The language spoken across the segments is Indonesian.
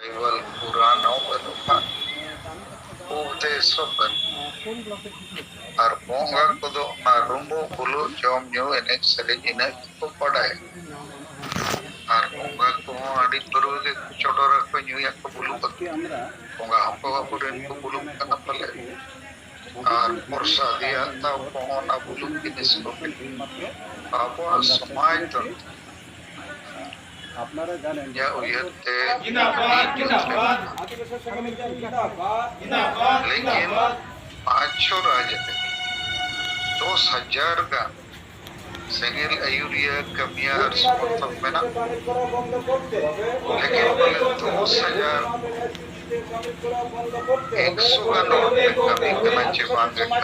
Bible, Quran, apa itu Pak? Ute sokan. Ar bonga kan, kudo marumbo bulu jom nyu enek sering enek itu padai. Ya? Ar bonga kan, kudo adik baru ke cotor aku nyu ya ke bulu kudo. Bonga apa aku dan ke bulu kena pale. Ar kan, porsa dia tau pohon abulu kini sebabnya. Apa semua itu? জিন্দাবাদ जिंदाबाद लेकिन पाँच सौ राज्य में दस हजार का सेंगेल अयूरिया कमिया और समर्थक में ना পানির করা বন্ধ করতে হবে लेकिन बोले दस हजार পানির করা বন্ধ করতে एक হবে सौ का नोट में कमी करना चाहिए मांगे ना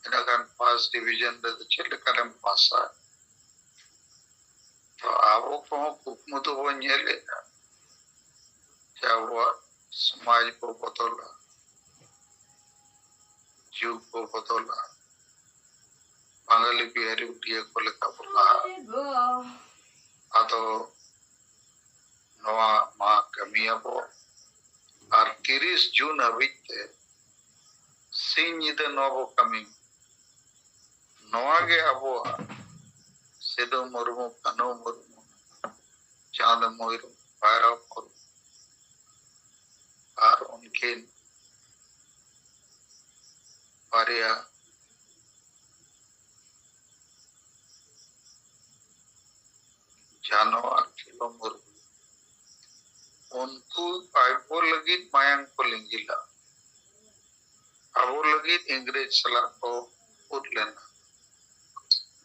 dinakan pas division dari chill karen pasa. To awo pun kuk mutu ho nyele na. lah. Jum pun potola. lah, po potola. hari biari utia kole kapula. atau noa ma kamia po. artiris juna vite. Sinyi de novo kamia. ᱱᱚᱣᱟ ᱵᱚ ᱠᱟᱹᱢᱤ ᱱᱚᱣᱟ ᱜᱮ ᱟᱵᱚᱣᱟᱜ ᱥᱤᱫᱩ ᱢᱩᱨᱢᱩ ᱠᱟᱹᱱᱦᱩ ᱢᱩᱨᱢᱩ चांद मुर्मू भैरव मुर्मू और उनके बारिया जानो और खिलो मुर्मू उनको आबो लगित मायंग को लिंगिला ᱟᱵᱚ ᱞᱟᱹᱜᱤᱫ ᱤᱝᱨᱮᱡᱽ ᱥᱟᱞᱟᱜ ᱠᱚ ᱩᱫ ᱞᱮᱱᱟ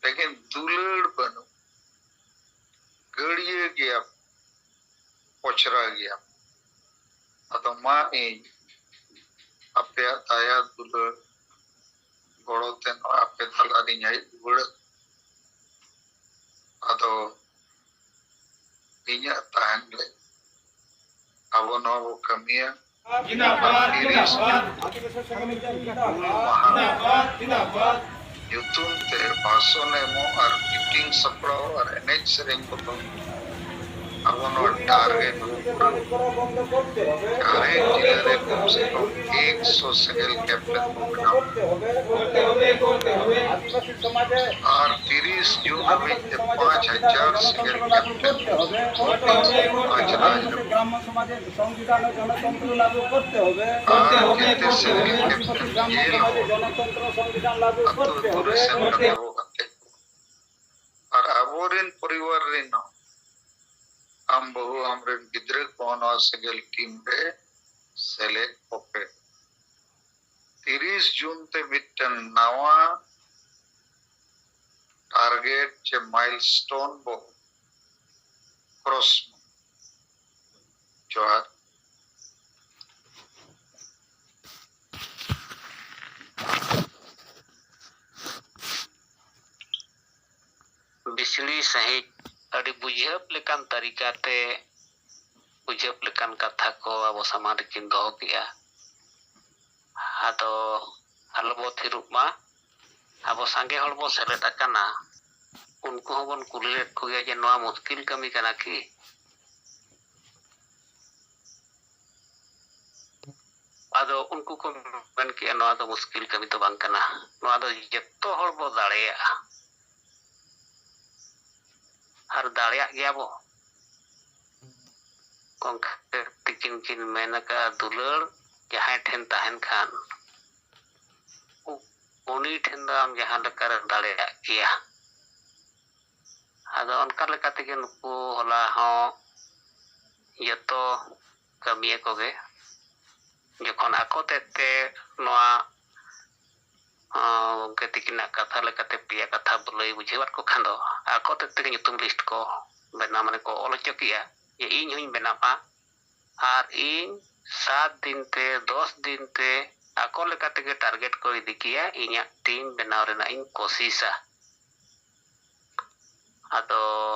Tapi dulurd banu, geriegiap, pocihra giap. Atau mami, apaya taya dul, bodoh ten, atau apaya thal adi nyai dul, atau nyai tahan leh, abonowo kemia. Tidak pad, tidak pad, tidak pad, tidak pad, tidak pad, tidak pad. nyutum te भाषण एमो और मीटिंग सपड़ाओ और एनएच सेरेंग को अपना टारगेट काहे जिला में कम से कम एक सौ सेकेंड कैप्टन को बनाओ और तीस जून में जब पाँच हजार सेकेंड कैप्टन আর আবরিন পরিবার ঋণ हम बहु हमरे गिद्र कौन और सिंगल टीम पे सेलेक्ट होके। 30 जून ते मिटन नवा टारगेट चे माइलस्टोन बो क्रॉस जो है बिजली सहित Tadi bujuk tari kate, bujuk lekan kata ko abo sama dikin dog ya. Ato halbo tiru ma, abo sange halbo seret akan. Ah. Unku hobon kulit kuya jenua muskil kami kan kena ki. Ado unku kon kuya jenua muskil kami tu bangkana. Ah. Ado jatuh halbo dale ya ᱟᱨ ᱫᱟᱲᱮᱭᱟᱜ ᱜᱮᱭᱟ ᱵᱚ ᱠᱚᱝᱠᱨᱮᱴ ᱛᱟᱹᱠᱤᱱ ᱠᱤᱱ ᱢᱮᱱ ᱟᱠᱟᱜᱼᱟ ᱫᱩᱞᱟᱹᱲ ᱡᱟᱦᱟᱸᱭ ᱴᱷᱮᱱ ᱛᱟᱦᱮᱱ ᱠᱷᱟᱱ ᱩ- ᱩᱱᱤ ᱴᱷᱮᱱ ᱫᱚ ᱟᱢ ᱡᱟᱦᱟᱸ ᱞᱮᱠᱟᱨᱮᱢ ᱫᱟᱲᱮᱭᱟᱜ ᱜᱮᱭᱟ ᱟᱫᱚ ᱚᱱᱠᱟ ᱞᱮᱠᱟ ᱛᱮᱜᱮ ᱱᱩᱠᱩ ᱦᱚᱞᱟ ᱦᱚᱸ ᱡᱚᱛᱚ ᱠᱟᱹᱢᱤᱭᱟᱹ ᱠᱚᱜᱮ ᱡᱚᱠᱷᱚᱱ ᱟᱠᱚ ᱛᱮᱫ ᱛᱮ ᱱᱚᱣᱟ ᱦᱚᱸ ᱜᱚᱢᱠᱮ ᱛᱤᱠᱤᱱᱟᱜ ᱠᱟᱛᱷᱟ ᱞᱮᱠᱟᱛᱮ ᱯᱮᱭᱟ ᱠᱟᱛᱷᱟ ᱞᱟᱹᱭ ᱵᱩᱡᱷᱟᱹᱣᱟᱫ ᱠᱚ ᱠᱷᱟᱱ ᱫᱚ ᱟᱠᱚ ᱛᱮᱫ ᱛᱮᱜᱮ ᱧᱩᱛᱩᱢ ᱞᱤᱥᱴ ko ᱵᱮᱱᱟᱣ ᱢᱟᱱᱮ ko ᱚᱞ ᱦᱚᱪᱚ ᱠᱮᱜᱼᱟ ᱡᱮ ᱤᱧ ᱦᱚᱧ ᱵᱮᱱᱟᱣᱟ ᱟᱨ ᱤᱧ ᱥᱟᱛ ᱫᱤᱱ ᱛᱮ ᱫᱚᱥ ᱫᱤᱱ ᱛᱮ ᱟᱠᱚ ᱞᱮᱠᱟ ᱛᱮᱜᱮ ᱴᱟᱨᱜᱮᱴ ko ᱤᱫᱤ ᱠᱮᱭᱟ ᱤᱧᱟᱹᱜ ᱴᱤᱢ ᱵᱮᱱᱟᱣ ᱨᱮᱱᱟᱜ ᱤᱧ ᱠᱳᱥᱤᱥᱟ ᱟᱫᱚ